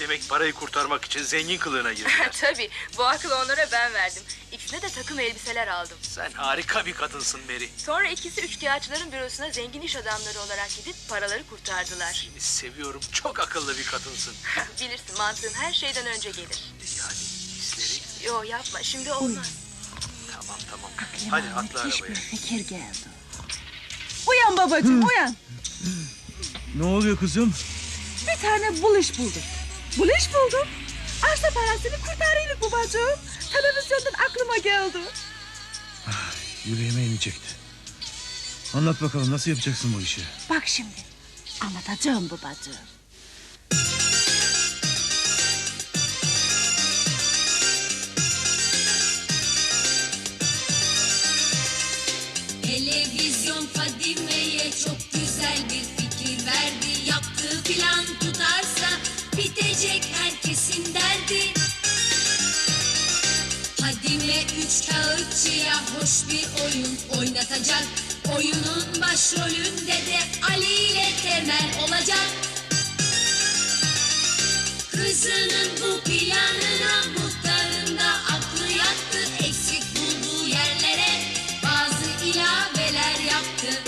Demek parayı kurtarmak için zengin kılığına girdiler. Tabii bu aklı onlara ben verdim. İkisine de takım elbiseler aldım. Sen harika bir kadınsın Mary. Sonra ikisi üçkağıtçıların bürosuna zengin iş adamları olarak gidip paraları kurtardılar. Seni seviyorum. Çok akıllı bir kadınsın. Bilirsin mantığın her şeyden önce gelir. Yani hisleri... Yo yapma şimdi olmaz. Tamam tamam. Hadi atla müthiş arabaya. bir fikir geldi. Uyan babacığım uyan. Ne oluyor kızım? Bir tane buluş buldum. Buluş buldum. Arsa parasını kurtarayım babacığım. Televizyondan aklıma geldi. Yüreğime inecekti. Anlat bakalım nasıl yapacaksın bu işi? Bak şimdi. Anlatacağım babacığım. Televizyon Fadime'ye çok güzel bir fikir verdi. Yaptığı plan herkesin derdi. Fadime üç kağıtçıya hoş bir oyun oynatacak. Oyunun başrolünde de Ali ile Temel olacak. Kızının bu planına muhtarın da aklı yattı. Eksik bulduğu yerlere bazı ilaveler yaptı.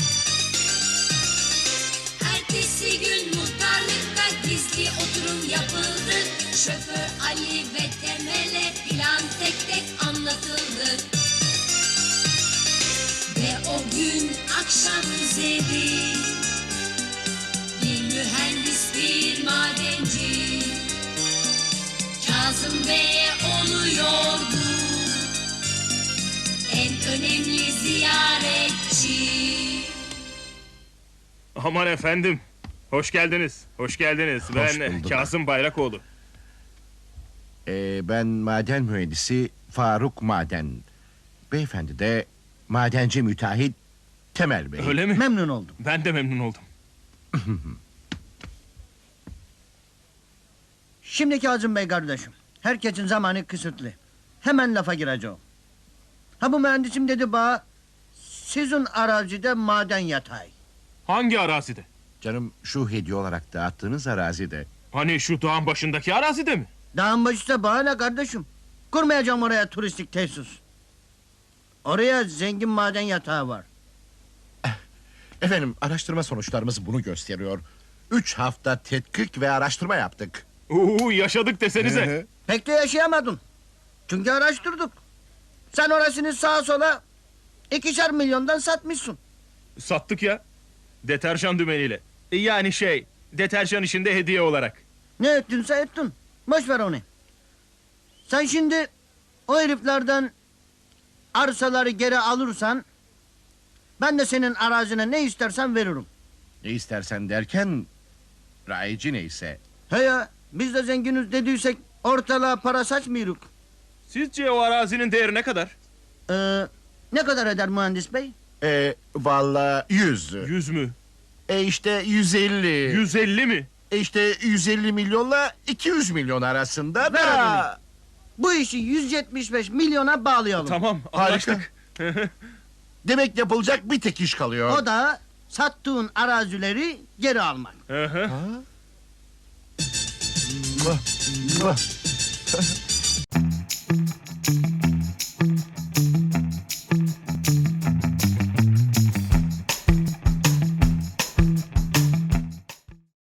Ertesi gün muhtarlıkta gizli oturum yapıldı. Şoför Ali ve Temel'e plan tek tek anlatıldı. Ve o gün akşam üzeri bir mühendis bir madenci Kazım Bey'e oluyordu en önemli ziyaretçi. Aman efendim. Hoş geldiniz. Hoş geldiniz. ben bulduk. Kasım Bayrakoğlu. Ee, ben maden mühendisi Faruk Maden. Beyefendi de madenci müteahhit Temel Bey. Öyle mi? Memnun oldum. Ben de memnun oldum. Şimdi Kazım Bey kardeşim. Herkesin zamanı kısıtlı. Hemen lafa gireceğim. Ha bu mühendisim dedi bana... Sizin arazide maden yatay. Hangi arazide? Canım şu hediye olarak dağıttığınız arazide. Hani şu dağın başındaki arazide mi? Dağın başında bana ne kardeşim? Kurmayacağım oraya turistik tesis. Oraya zengin maden yatağı var. Efendim araştırma sonuçlarımız bunu gösteriyor. Üç hafta tetkik ve araştırma yaptık. Uuu yaşadık desenize. Pek de yaşayamadın. Çünkü araştırdık. Sen orasını sağa sola ikişer milyondan satmışsın. Sattık ya. Deterjan dümeniyle. Yani şey, deterjan işinde hediye olarak. Ne ettinse ettin. Boş ver onu. Sen şimdi o heriflerden arsaları geri alırsan ben de senin arazine ne istersen veririm. Ne istersen derken rayici neyse. He ya biz de zenginiz dediysek ortalığa para saçmıyoruz. Sizce o arazinin değeri ne kadar? Ee, ne kadar eder mühendis bey? Ee, valla yüz. Yüz mü? E işte 150. 150 mi? E işte 150 milyonla 200 milyon arasında Ver da. adını. Bu işi 175 milyona bağlayalım. Tamam Harika. anlaştık. Demek yapılacak bir tek iş kalıyor. O da sattığın arazileri geri almak. Hı hı.